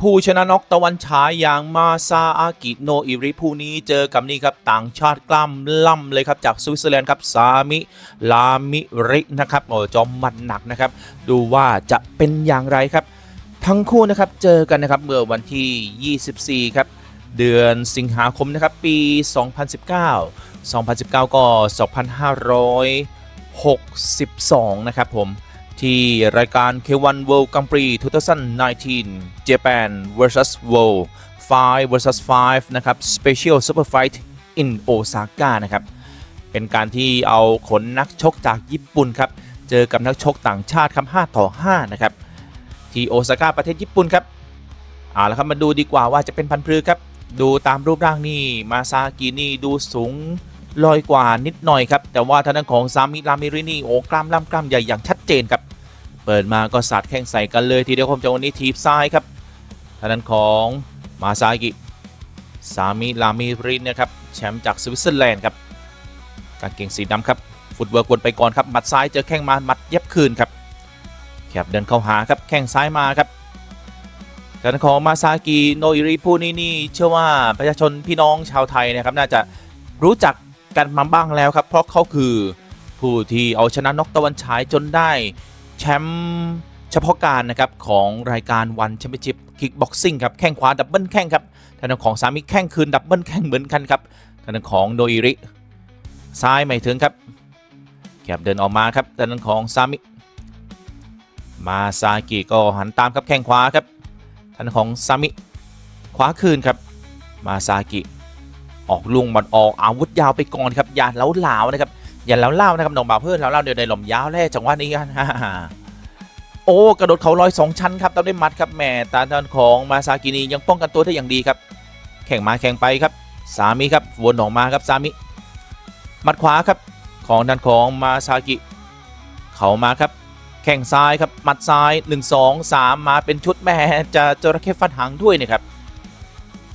ผู้ชนะน็อกตะวันฉายอย่างมาซาอากิโนอิริผู้นี้เจอกับนี่ครับต่างชาติกล้ามล่ำเลยครับจากสวิตเซอร์แลนด์ครับซามิลามิรินะครับโอ้จอมมันหนักนะครับ ดูว่าจะเป็นอย่างไรครับ ทั้งคู่นะครับเจอกันนะครับเมื่อวันที่ 24 ครับ เดือนสิงหาคมนะครับปี 2019 2019 ก็ 2562 นะครับผม ที่รายการ K1 World Grand Prix 2019 Japan vs World 5 vs 5 นะครับ Special Super Fight in Osaka นะครับ เป็นการที่เอาขนนักชกจากญี่ปุ่นครับ เจอกับนักชกต่างชาติครับ 5 ต่อ 5 นะครับ ที่โอซาก้าประเทศญี่ปุ่นครับเอาละครับมาดูดีกว่าว่าจะเป็นพันธุ์พือครับ ดูตามรูปร่างนี่มาซากินี่ดูสูงลอยกว่านิดหน่อยครับ แต่ว่าทางด้านของซามิรามิรินี่โอ้กล้ามล่ำกล้ามใหญ่อย่างชัด เจนครับ เปิดมาก็สาดแข้งใส่กันเลยทีเดียวผมจะวันนี้ทีบซ้ายครับทางด้านของมาซากิซามิรามิรินนะครับแชมป์จากสวิตเซอร์แลนด์ครับกางเกงสีดำครับฟุตเวิร์กวนไปก่อนครับหมัดซ้ายเจอแข้งมาหมัดเย็บคืนครับแคบเดินเข้าหาครับแข้งซ้ายมาครับทางด้านของมาซากิโนอิริผู้นี้นี่เชื่อว่าประชาชนพี่น้องชาวไทยนะครับน่าจะรู้จักกันมาบ้างแล้วครับเพราะเขาคือ ผู้ที่เอาชนะนกตะวันฉายจนได้แชมป์เฉพาะการนะครับของรายการวันแชมเปี้ยนชิพคิกบ็อกซิ่งครับแข้งขวาดับเบิลแข้งครับทางด้านของสามิแข้งคืนดับเบิลแข้งเหมือนกันครับทางด้านของโนอิริซ้ายไม่ถึงครับแคบเดินออกมาครับทางด้านของซามิมาซากิก็หันตามครับแข้งขวาครับทางของซามิขวาคืนครับมาซากิออกลุงบอลออกอาวุธยาวไปก่อนครับยาเล้าหลาวนะครับ อย่าเล้าเล่านะครับน้องบ่าวเพื่อนเล้าเล่าเดี๋ยวในหล่มยาวแร่จังหวะนี้กันโอ้กระโดดเขาลอยสองชั้นครับตามด้วยมัดครับแม่ตาทางของมาซากินียังป้องกันตัวได้อย่างดีครับ แข่งมาแข่งไปครับ สามิครับวนออกมาครับสามิหมัดขวาครับของด้านของมาซากิเขามาครับ แข้งซ้ายครับมัดซ้าย 1 2 3 มาเป็นชุดแม่จะจระเข้ฟันหางด้วยนะครับ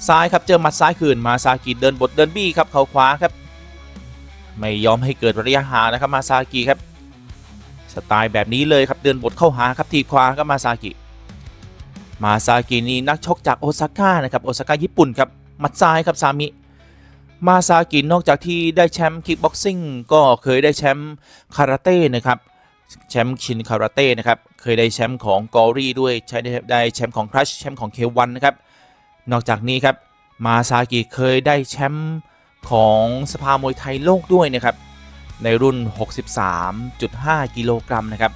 ซ้ายครับเจอมัดซ้ายคืนมาซากิเดินบทเดินบี้ครับเขาขวาครับ ไม่ยอมให้เกิดระยะห่างนะครับมาซากิครับ สไตล์แบบนี้เลยครับเดินบทเข้าหาครับทีขวาครับมาซากิ มาซากินี่นักชกจากโอซาก้านะครับโอซาก้าญี่ปุ่นครับมัดซ้ายครับซามิมาซากินอกจากที่ได้แชมป์คิกบ็อกซิ่งก็เคยได้แชมป์คาราเต้นะครับแชมป์ชินคาราเต้นะครับเคยได้แชมป์ของกอรี่ด้วยใช้ได้ได้แชมป์ของครัชแชมป์ของเควันนะครับนอกจากนี้ครับมาซากิเคยได้แชมป์ ของสภามวยไทยโลกด้วยนะครับ ในรุ่น 63.5 กิโลกรัมนะครับ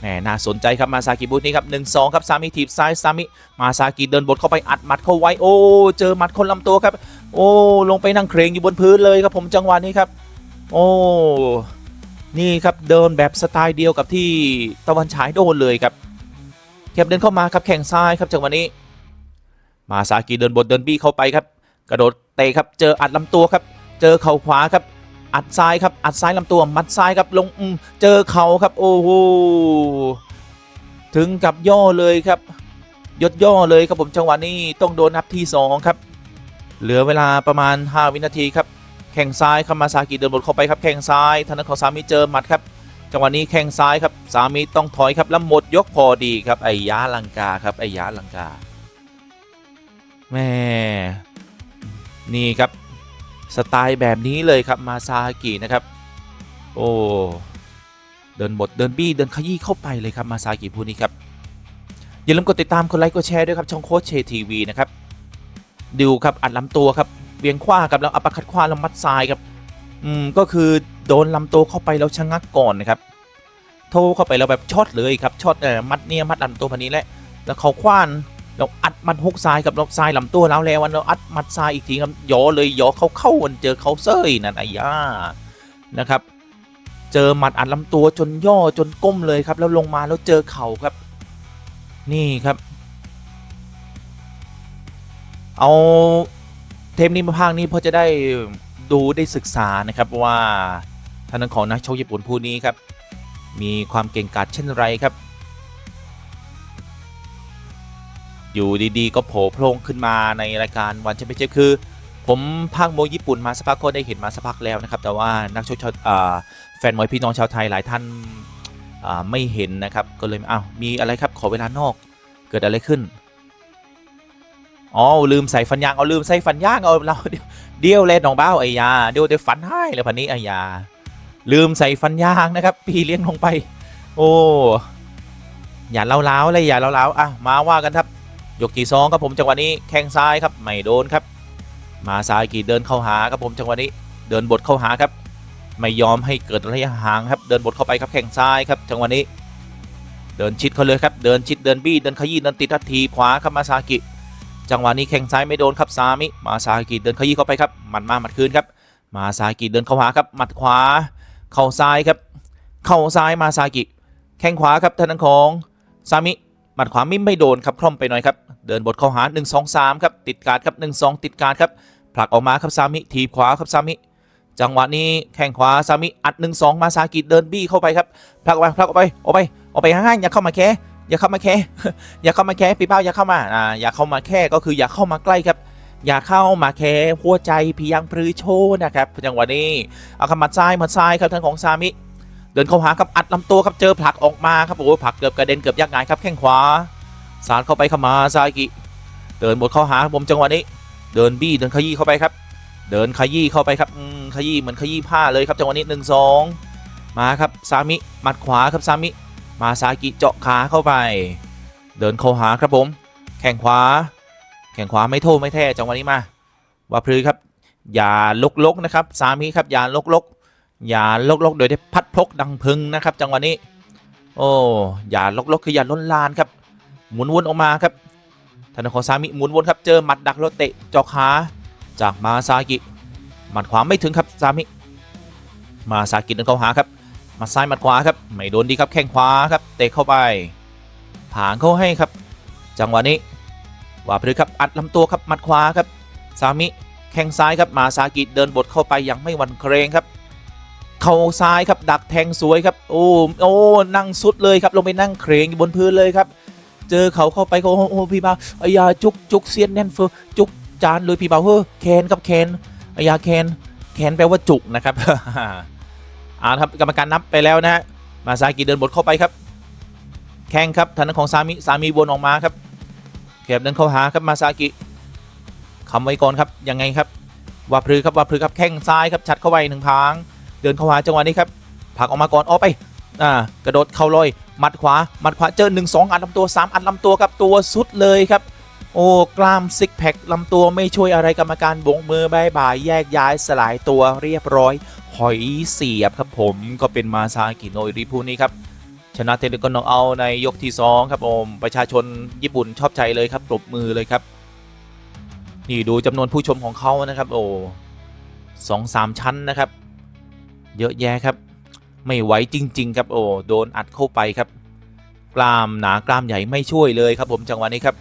แหมน่าสนใจครับมาซากิบูธนี้ครับ1-2 ครับซามิทีบซ้ายซามิมาซากิเดินบทเข้าไปอัดหมัดเข้าไว้โอ้เจอหมัดคนลำตัวครับ โอ้ลงไปนั่งเครงอยู่บนพื้นเลยครับผมจังหวะนี้ครับ โอ้นี่ครับเดินแบบสไตล์เดียวกับที่ตะวันฉายโดนเลยครับแคบเดินเข้ามาครับแข่งซ้ายครับจังหวะนี้ มาซากิเดินบทเดินบี้เข้าไปครับ กระโดด เตะครับเจออัดลำตัวครับ เจอเข่าขวาครับ อัดซ้ายครับ อัดซ้ายลำตัว มัดซ้ายครับลงอืมเจอเข่าครับ โอ้โหถึงกับย่อเลยครับยดย่อเลยครับผมจังหวะนี้ต้องโดนนับที่สองครับ เหลือเวลาประมาณ 5 วินาทีครับ แข้งซ้ายครับมาซากิเดินบทเข้าไปครับ แข้งซ้ายทางด้านของสามีเจอหมัดครับ จังหวะนี้แข้งซ้ายครับ สามีต้องถอยครับแล้วหมดยกพอดีครับไอ้ยาลังกาครับไอ้ยาลังกาแม่ นี่ครับ สไตล์แบบนี้เลยครับมาซากินะครับ โอ้เดินบทเดินบี้เดินขยี้เข้าไปเลยครับมาซากิผู้นี้ครับ อย่าลืมกดติดตามกดไลค์กดแชร์ด้วยครับช่องโค้ชเชทีวีนะครับดูครับอัดลำตัวครับเวียงขว้ากับแล้วอัปคัดขว้าแล้วมัดซ้ายครับอืมก็คือโดนลำตัวเข้าไปแล้วชะงักก่อนนะครับโทรเข้าไปแล้วแบบช็อตเลยครับช็อตเออมัดเนี่ยมัดลำตัวพันนี้แหละแล้วเขาคว้าน แล้วอัดมัดฮุกซ้ายกับลบซ้ายลำตัวแล้วแล้ววันแล้วอัดมัดซ้ายอีกทีครับย่อเลยย่อเขาเข้าวันเจอเขาเซยนั่นไอ้ย่านะครับ เจอหมัดอัดลำตัวจนย่อจนก้มเลยครับ แล้วลงมาแล้วเจอเข่าครับ นี่ครับ เอาเทปนี้มาภาคนี้พอจะได้ดูได้ศึกษานะครับว่าทางด้านของนักชกญี่ปุ่นผู้นี้ครับ มีความเก่งกาจเช่นไรครับ อยู่ดีๆ ก็โผล่โพล่งขึ้นมาในรายการวันแชมเปี้ยนชิพคือ ผมภาคมวยญี่ปุ่นมาสักพักก็ได้เห็นมาสักพักแล้วนะครับ แต่ว่านักชกชาวอ่าแฟนมวยพี่น้องชาวไทยหลายท่านไม่เห็นนะครับ ก็เลยอ้าวมีอะไรครับขอเวลานอกเกิดอะไรขึ้นอ๋อลืมใส่ฟันยางเอาลืมใส่ฟันยางเอาเราเดียวเดียวเลยน้องเบ้าไอ้ยาเดียวเดี๋ยวฟันให้เลยพันนี้ไอ้ยาลืมใส่ฟันยางนะครับ พี่เลี้ยงลงไป โอ้อย่าเล้าๆเลยอย่าเล้าๆอะมาว่ากันครับ ยกที่สองครับผมจังหวะนี้แข้งซ้ายครับไม่โดนครับ มาซากิเดินเข้าหาครับผมจังหวะนี้เดินบทเข้าหาครับ ไม่ยอมให้เกิดระยะห่างครับเดินบทเข้าไปครับแข้งซ้ายครับ จังหวะนี้ เดินชิดเขาเลยครับเดินชิดเดินบี้เดินขยี้เดินติดทัดทีขวาครับมาซากิ จังหวะนี้แข้งซ้ายไม่โดนครับซามิมาซากิเดินขยี้เข้าไปครับหมัดมาหมัดคืนครับมาซากิเดินเข้าหาครับหมัดขวา เข่าซ้ายครับ เข่าซ้ายมาซากิ แข้งขวาครับทางด้านของซามิ หมัดขวามิไม่โดนครับคล่อมไปหน่อยครับเดินบทเข้าหา1 2 3ครับติดการครับ1 2 ติดการครับผลักออกมาครับซามิทีบขวาครับซามิจังหวะนี้แข้งขวาซามิอัด 1 2 มาซากิเดินบี้เข้าไปครับผลักออกไปผลักออกไปออกไปออกไปง่ายๆอย่าเข้ามาแค่อย่าเข้ามาแค่อย่าเข้ามาแค่ปีเป้าอย่าเข้ามาอ่าอย่าเข้ามาแค่ก็คืออย่าเข้ามาใกล้ครับอย่าเข้ามาแค่หัวใจเพียงปรือโชว์นะครับจังหวะนี้เอาคำมัดซ้ายมัดซ้ายครับทางของซามิ เดินเข้าหาครับอัดลำตัวครับเจอผลักออกมาครับโอ้ผลักเกือบกระเด็นเกือบยักงายครับแข้งขวาสาดเข้าไปเข้ามาซากิเดินบทเข้าหาผมจังหวะนี้ เดินบี้เดินขยี้เข้าไปครับ เดินขยี้เข้าไปครับขยี้เหมือนขยี้ผ้าเลยครับจังหวะนี้หนึ่งสองมาครับซามิหมัดขวาครับซามิมาซากิเจาะขาเข้าไป เดินเข้าหาครับผม แข่งขวา แข่งขวาไม่โทษไม่แท้จังหวะนี้มาว่าพลือครับ อย่าลกลกๆนะครับสามีครับอย่าลกลกๆ อย่าลกๆ โดยได้พัดพกดังพึงนะครับ จังหวะนี้ โอ้อย่าลกๆคืออย่าล้นลานครับ หมุนวนออกมาครับธนาคารซามิหมุนวนครับเจอหมัดดักรถเตะจาะขาจากมาซากิหมัดขวาไม่ถึงครับซามิ มาซากิเดินเข้าหาครับหมัดซ้ายหมัดขวาครับไม่โดนดีครับแข้งขวาครับเตะเข้าไปผางเข้าให้ครับ จังหวะนี้ว่าพลือครับอัดลำตัวครับหมัดขวาครับซามิแข้งซ้ายครับมาซากิเดินบทเข้าไปอย่างไม่หวั่นเกรงครับ เข่าซ้ายครับดักแทงสวยครับโอ้โอ้นั่งสุดเลยครับลงไปนั่งเครงอยู่บนพื้นเลยครับเจอเขาเข้าไปก็โอ้โอ้พี่บ่าวอายาจุกจุกเซียนแน่นเฟอจุกจานเลยพี่บ่าวเฮ้อแคนครับแคนอายาแคนแคนแปลว่าจุกนะครับอ่าครับกรรมการนับไปแล้วนะฮะมาซากิเดินบทเข้าไปครับ แข้งครับทางด้านของซามิซามิวนออกมาครับแคบเดินเข้าหาครับมาซากิคำไว้ก่อนครับยังไงครับว่าพลือครับว่าพลือครับแข้งซ้ายครับชัดเข้าไปหนึ่งพาง เดินเข้าหาจังหวะนี้ครับผลักออกมาก่อนออกไปอ่ากระโดดเข่าลอยมัดขวามัดขวาเจอหนึ่งสองอัดลำตัวสามอัดลำตัวครับตัวสุดเลยครับ โอ้กล้ามซิกแพคลำตัวไม่ช่วยอะไรกรรมการบงมือบายบายแยกย้ายสลายตัวเรียบร้อย หอยเสียบครับผมก็เป็นมาซากิโนริพูนี้ครับชนะเทนนิสกอนเอาในยกที่สองครับผมประชาชนญี่ปุ่นชอบใจเลยครับปรบมือเลยครับ นี่ดูจำนวนผู้ชมของเขานะครับ โอ้สองสามชั้นนะครับ เยอะแยะครับ ไม่ไหวจริง ๆ ครับโอ้โดนอัดเข้าไปครับ กล้ามหนากล้ามใหญ่ไม่ช่วยเลยครับผมจังหวะนี้ครับ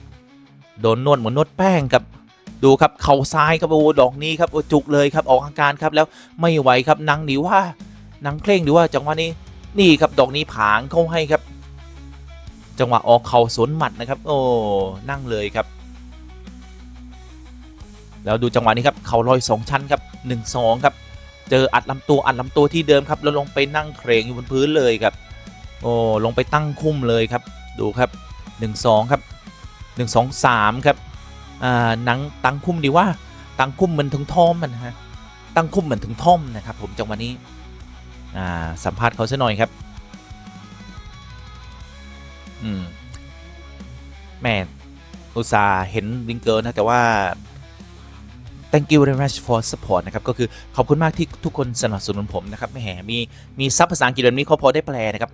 โดนนวดเหมือนนวดแป้งครับดูครับเข่าซ้ายครับโอ้ดอกนี้ครับโอ้จุกเลยครับออกอาการครับแล้วไม่ไหวครับนังหนีว่านังเคร่งหรือว่าจังหวะนี้นี่ครับดอกนี้ผางเข้าให้ครับ จังหวะออกเข่าสวนหมัดนะครับ โอ้นั่งเลยครับ แล้วดูจังหวะนี้ครับเข่าลอยสองชั้นครับหนึ่งสองครับ เจออัดลำตัวอัดลำตัวที่เดิมครับแล้วลงไปนั่งเครงอยู่บนพื้นเลยครับ โอ้ลงไปตั้งคุ้มเลยครับ ดูครับหนึ่งสองครับหนึ่งสองสามครับอ่าหนังตั้งคุ้มดีว่าตั้งคุ้มเหมือนถึงท่อมมันะฮะตั้งคุ้มเหมือนถึงท่อมนะครับผมจังหวะนี้อ่าสัมภาษณ์เขาซะหน่อยครับอืมแม่อุตส่าห์เห็นลิงเกิลนะแต่ว่า thank you very much for support นะครับ ก็คือขอบคุณมากที่ทุกคนสนับสนุนผมนะครับ ไม่แหมมีมีซับภาษาอังกฤษแบบนี้เขาพอได้แปลนะครับ